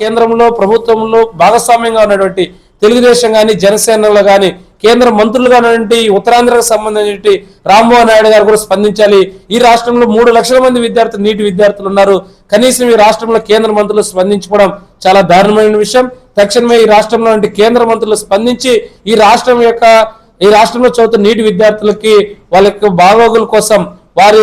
కేంద్రంలో ప్రభుత్వంలో భాగస్వామ్యంగా ఉన్నటువంటి తెలుగుదేశం కానీ జనసేనలో కానీ కేంద్ర మంత్రులుగా ఉన్నటువంటి ఉత్తరాంధ్రకు సంబంధించి రామ్మోహన్ నాయుడు గారు కూడా స్పందించాలి. ఈ రాష్ట్రంలో మూడు లక్షల మంది విద్యార్థులు నీటి విద్యార్థులు ఉన్నారు. కనీసం ఈ రాష్ట్రంలో కేంద్ర మంత్రులు స్పందించుకోవడం చాలా దారుణమైన విషయం. తక్షణమే ఈ రాష్ట్రంలో కేంద్ర మంత్రులు స్పందించి ఈ రాష్ట్రం యొక్క ఈ రాష్ట్రంలో చదువుతున్న నీటి విద్యార్థులకి వాళ్ళ యొక్క బాగోగుల కోసం వారి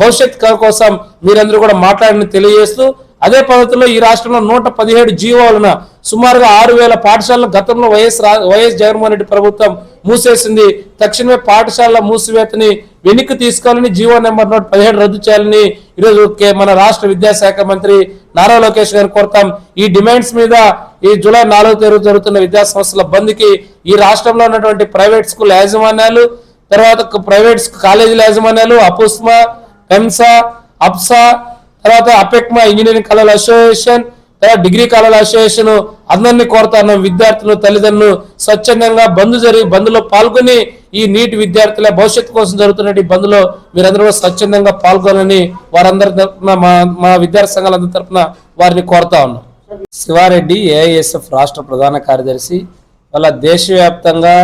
భవిష్యత్ కోసం మీరందరూ కూడా మాట్లాడని తెలియజేస్తూ అదే పద్ధతిలో ఈ రాష్ట్రంలో నూట పదిహేడు జీవోలను సుమారుగా ఆరు వేల పాఠశాలలు గతంలో వైఎస్ రా- వైఎస్ జగన్మోహన్ రెడ్డి ప్రభుత్వం మూసేసింది. తక్షణమే పాఠశాలల మూసివేతని వెనక్కి తీసుకోవాలని జీవో నెంబర్ నూట పదిహేడు రద్దు చేయాలని ఈరోజు కే- మన రాష్ట్ర విద్యాశాఖ మంత్రి నారా లోకేష్ గారు కోరుతాం. ఈ డిమాండ్స్ మీద ఈ జూలై నాలుగో తేదీ జరుగుతున్న విద్యా సంస్థల బంద్కి ఈ రాష్ట్రంలో ఉన్నటువంటి ప్రైవేట్ స్కూల్ యాజమాన్యాలు తర్వాత ప్రైవేట్ కాలేజీల యాజమాన్యాలు అపుస్మా పెన్సా అప్సా తర్వాత అపెక్మా ఇంజనీరింగ్ కళల అసోసియేషన్ తర్వాత డిగ్రీ కళల అసోసియేషన్ అందరినీ కోరుతాను విద్యార్థులు తల్లిదండ్రులు స్వచ్ఛందంగా బంద్ జరిగి బంద్లో పాల్గొని ఈ నీటి విద్యార్థుల భవిష్యత్తు కోసం జరుగుతున్న ఈ బంద్లో మీరందరూ కూడా స్వచ్ఛందంగా పాల్గొనని వారందరి తరపున మా మా విద్యార్థి సంఘాలందరి తరపున వారిని కోరుతా ఉన్నాం. శివారెడ్డి ఏఐఎస్ఎఫ్ రాష్ట్ర ప్రధాన కార్యదర్శి. వాళ్ళ దేశవ్యాప్తంగా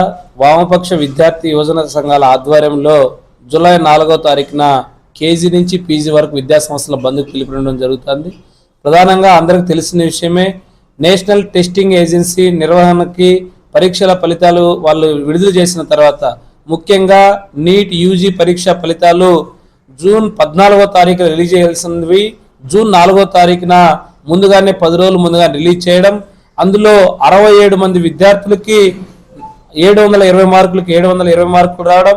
వామపక్ష విద్యార్థి యువజన సంఘాల ఆధ్వర్యంలో జూలై నాలుగో తారీఖున కేజీ నుంచి పీజీ వరకు విద్యాసంస్థల బంద్కు పిలుపునివ్వడం జరుగుతుంది. ప్రధానంగా అందరికీ తెలిసిన విషయమే నేషనల్ టెస్టింగ్ ఏజెన్సీ నిర్వహణకి పరీక్షల ఫలితాలు వాళ్ళు విడుదల చేసిన తర్వాత ముఖ్యంగా నీట్ యూజీ పరీక్ష ఫలితాలు జూన్ పద్నాలుగో తారీఖు రిలీజ్ చేయాల్సినవి జూన్ నాలుగో తారీఖున ముందుగానే పది రోజులు ముందుగా రిలీజ్ చేయడం. అందులో అరవై ఏడు మంది విద్యార్థులకి ఏడు వందల ఇరవై మార్కులకి ఏడు వందల ఇరవై మార్కులు రావడం.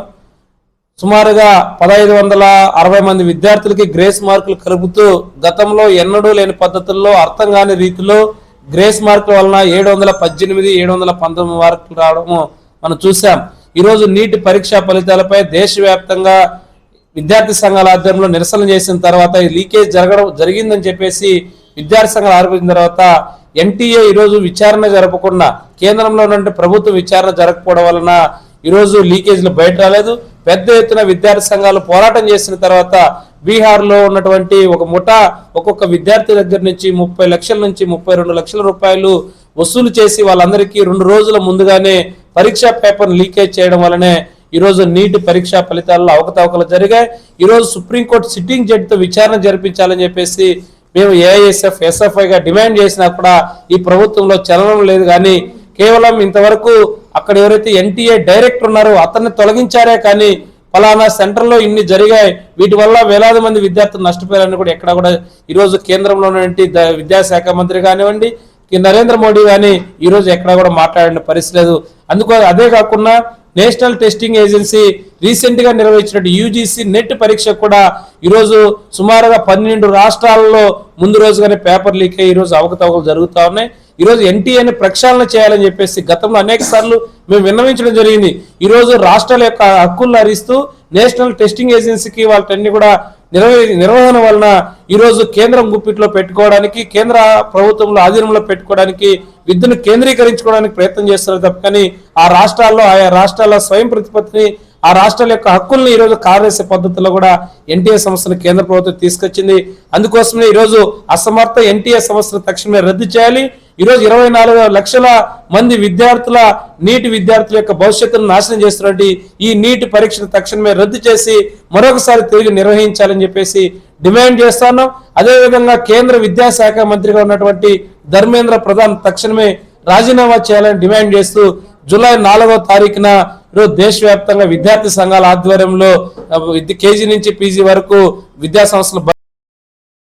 సుమారుగా పదహైదు వందల అరవై మంది విద్యార్థులకి గ్రేస్ మార్కులు కలుపుతూ గతంలో ఎన్నడూ లేని పద్ధతుల్లో అర్థం కాని రీతిలో గ్రేస్ మార్కుల వలన ఏడు వందల పద్దెనిమిది ఏడు వందల పంతొమ్మిది మార్కులు రావడము మనం చూసాం ఈరోజు నీటి పరీక్షా ఫలితాలపై దేశవ్యాప్తంగా విద్యార్థి సంఘాల ఆధ్వర్యంలో నిరసన చేసిన తర్వాత ఈ లీకేజ్ జరగడం జరిగిందని చెప్పేసి విద్యార్థి సంఘాలు ఆరోపించిన తర్వాత ఎన్టీఏ ఈరోజు విచారణ జరపకుండా కేంద్రంలో ఉన్నటువంటి ప్రభుత్వం విచారణ జరగకపోవడం వలన ఈరోజు లీకేజ్లు బయట రాలేదు. పెద్ద ఎత్తున విద్యార్థి సంఘాలు పోరాటం చేసిన తర్వాత బీహార్లో ఉన్నటువంటి ఒక ముఠా ఒక్కొక్క విద్యార్థి దగ్గర నుంచి ముప్పై లక్షల నుంచి ముప్పై రెండు లక్షల రూపాయలు వసూలు చేసి వాళ్ళందరికీ రెండు రోజుల ముందుగానే పరీక్షా పేపర్ లీకేజ్ చేయడం వల్లనే ఈరోజు నీటి పరీక్షా ఫలితాల్లో అవకతవకలు జరిగాయి. ఈరోజు సుప్రీంకోర్టు సిట్టింగ్ జడ్జితో విచారణ జరిపించాలని చెప్పేసి మేము ఏఐఎస్ఎఫ్ ఎస్ఎఫ్ఐగా డిమాండ్ చేసినా కూడా ఈ ప్రభుత్వంలో చలనం లేదు. కానీ కేవలం ఇంతవరకు అక్కడ ఎవరైతే ఎన్టీఏ డైరెక్టర్ ఉన్నారో అతన్ని తొలగించారే కానీ ఫలానా సెంటర్లో ఇన్ని జరిగాయి. వీటి వల్ల వేలాది మంది విద్యార్థులు నష్టపోయారని కూడా ఎక్కడ కూడా ఈరోజు కేంద్రంలో ఉన్నటువంటి విద్యాశాఖ మంత్రి కానివ్వండి నరేంద్ర మోడీ కానీ ఈరోజు ఎక్కడ కూడా మాట్లాడిన పరిస్థితి లేదు. అందుకో అదే కాకుండా నేషనల్ టెస్టింగ్ ఏజెన్సీ రీసెంట్గా యూజీసీ నెట్ పరీక్ష కూడా ఈరోజు సుమారుగా పన్నెండు రాష్ట్రాల్లో ముందు రోజుగానే పేపర్ లీక్ అయ్యి ఈరోజు అవకతవకలు జరుగుతూ ఉన్నాయి. ఈరోజు ఎన్టీఏని ప్రక్షాళన చేయాలని చెప్పేసి గతంలో అనేక సార్లు మేము విన్నవించడం జరిగింది. ఈరోజు రాష్ట్రాల యొక్క హక్కులను హరిస్తూ నేషనల్ టెస్టింగ్ ఏజెన్సీకి వాళ్ళని కూడా నిర్వ నిర్వహణ వలన ఈరోజు కేంద్రం గుప్పిట్లో పెట్టుకోవడానికి కేంద్ర ప్రభుత్వంలో ఆధీనంలో పెట్టుకోవడానికి విద్యను కేంద్రీకరించుకోవడానికి ప్రయత్నం చేస్తున్నారు తప్ప కానీ ఆ రాష్ట్రాల్లో ఆయా రాష్ట్రాల స్వయం ప్రతిపత్తిని ఆ రాష్ట్రాల యొక్క హక్కుల్ని ఈరోజు కారేసే పద్ధతిలో కూడా ఎన్టీఏ సంస్థను కేంద్ర ప్రభుత్వం తీసుకొచ్చింది. అందుకోసమే ఈరోజు అసమర్థ ఎన్టీఏ సంస్థను తక్షణమే రద్దు చేయాలి. ఈరోజు ఇరవై నాలుగు లక్షల మంది విద్యార్థుల నీటి విద్యార్థుల యొక్క భవిష్యత్తును నాశనం చేస్తున్నటువంటి ఈ నీటి పరీక్షను తక్షణమే రద్దు చేసి మరొకసారి తిరిగి నిర్వహించాలని చెప్పేసి డిమాండ్ చేస్తాను అదేవిధంగా కేంద్ర విద్యాశాఖ మంత్రిగా ఉన్నటువంటి ధర్మేంద్ర ప్రధాన్ తక్షణమే రాజీనామా చేయాలని డిమాండ్ చేస్తూ జూలై నాలుగో తారీఖున ఈరోజు దేశవ్యాప్తంగా విద్యార్థి సంఘాల ఆధ్వర్యంలో కేజీ నుంచి పీజీ వరకు విద్యా సంస్థలు